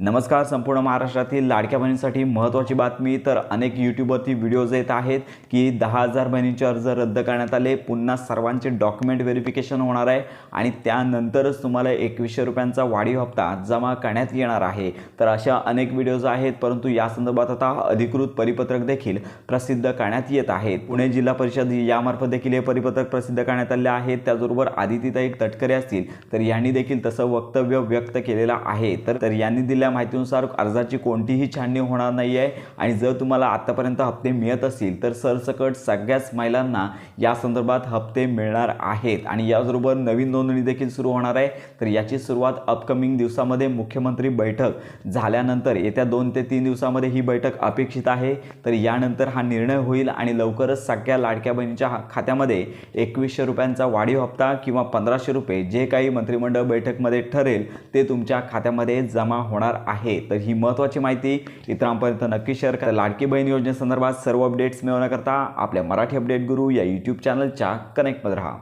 नमस्कार संपूर्ण महाराष्ट्रातील लाडक्या बहिणींसाठी महत्त्वाची बातमी. तर अनेक यूट्यूबवरती व्हिडिओज येत आहेत की दहा हजार बहिणींचे अर्ज रद्द करण्यात आले. पुन्हा सर्वांचे डॉक्युमेंट व्हेरिफिकेशन होणार आहे आणि त्यानंतरच तुम्हाला एकवीसशे रुपयांचा वाढीव हप्ता जमा करण्यात येणार आहे. तर अशा अनेक व्हिडिओज आहेत परंतु या संदर्भात आता अधिकृत परिपत्रक देखील प्रसिद्ध करण्यात येत आहेत. पुणे जिल्हा परिषद यामार्फत देखील हे परिपत्रक प्रसिद्ध करण्यात आले आहे. त्याचबरोबर आदितीताई तटकरे असतील तर यांनी देखील तसं वक्तव्य व्यक्त केलेलं आहे. तर तर यांनी दिलेल्या माहितीनुसार अर्जाची कोणतीही छाननी होणार नाही आहे आणि जर तुम्हाला आत्तापर्यंत हप्ते मिळत असतील तर सरसकट सगळ्याच महिलांना या संदर्भात हप्ते मिळणार आहेत. आणि याचबरोबर नवीन नोंदणी देखील सुरू होणार आहे. तर याची सुरुवात अपकमिंग दिवसामध्ये मुख्यमंत्री बैठक झाल्यानंतर येत्या दोन ते तीन दिवसामध्ये ही बैठक अपेक्षित आहे. तर यानंतर हा निर्णय होईल आणि लवकरच सगळ्या लाडक्या बहिणीच्या खात्यामध्ये एकवीसशे रुपयांचा वाढीव हप्ता किंवा पंधराशे रुपये जे काही मंत्रिमंडळ बैठकमध्ये ठरेल ते तुमच्या खात्यामध्ये जमा होणार आहे. तर ही महत्त्वाची माहिती इतरांपर्यंत नक्की शेअर करा. लाडकी बहीण योजनेसंदर्भात सर्व अपडेट्स मिळवण्याकरता आपल्या मराठी अपडेट गुरु या यूट्यूब चॅनलच्या कनेक्टमध्ये राहा.